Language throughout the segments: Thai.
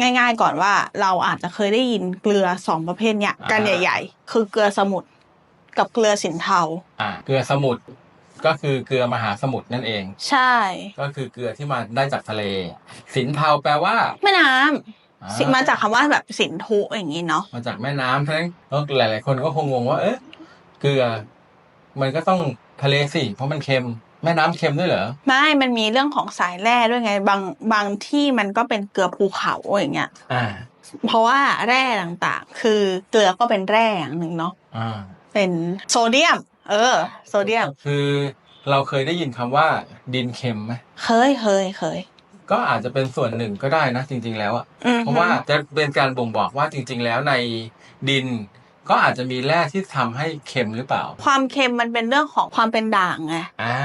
ง่าย ๆ ก่อนว่าเราอาจจะเคยได้ยินเกลือสองประเภทเนี้ยกันใหญ่ ๆ คือเกลือสมุทรกับเกลือสินเทาอ่าเกลือสมุทรก็คือเกลือมหาสมุทรนั่นเอง ใช่ ก็คือเกลือที่มาได้จากทะเล สินเทาแปลว่าแม่น้ำอ่สิมาจากคำว่าแบบสินธุอย่างนี้เนาะมาจากแม่น้ำเพราะฉะนั้นหลาย ๆ คนก็คงงงว่า เอ๊ะเกลือ มันก็ต้องทะเลสิเพราะมันเค็ม แม่น้ำเค็มด้วยเหรอ ไม่ มันมีเรื่องของสายแร่ด้วยไง บางบางที่มันก็เป็นเกลือภูเขาอย่างเงี้ยอ่าเพราะว่าแร่ต่างๆ คือเกลือก็เป็นแร่อย่างหนึ่งเนาะอ่าเป็นโซเดียม เออ โซเดียม คือเราเคยได้ยินคำว่าดินเค็มไหมเคยเคยเคย ก็อาจจะเป็นส่วนหนึ่งก็ได้นะจริง ๆ แล้วอะอือฮึเพราะว่าจะเป็นการบ่งบอกว่าจริง ๆ แล้วในดิน ก็อาจจะมีแร่ที่ทำให้เค็มหรือเปล่า ความเค็มมันเป็นเรื่องของความเป็นด่างไงอ่า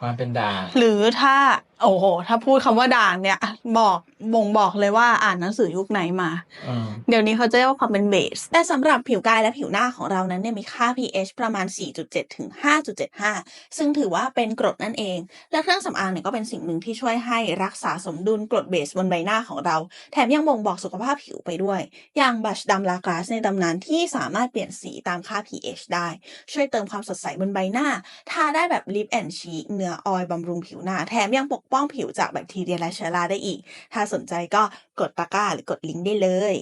ความเป็นด่าง หรือถ้า โอ้โห ถ้าพูดคำว่าด่างเนี่ย บอกบ่งบอกเลยว่าอ่านหนังสือยุคไหนมาอืมเดี๋ยวนี้เขาจะเรียกว่าความเป็นเบส แต่สำหรับผิวกายและผิวหน้าของเรานั้นเนี่ยมีค่า pH ประมาณ 4.7 ถึง 5.75 ซึ่งถือว่าเป็นกรดนั่นเอง และเครื่องสำอางเนี่ยก็เป็นสิ่งหนึ่งที่ช่วยให้รักษาสมดุลกรดเบสบนใบหน้าของเรา แถมยังบ่งบอกสุขภาพผิวไปด้วย อย่างบัชดำลากราสในตำนานที่สามารถเปลี่ยนสีตามค่า pH ได้ ช่วยเติมความสดใสบนใบหน้า ทาได้แบบลิปแอนชีเนื้อออยล์บำรุงผิวหน้า แถมยังปกป้องผิวจากแบคทีเรียและเชื้อราได้อีก ถ้าสนใจก็กดตะกร้าหรือกดลิงก์ได้เลย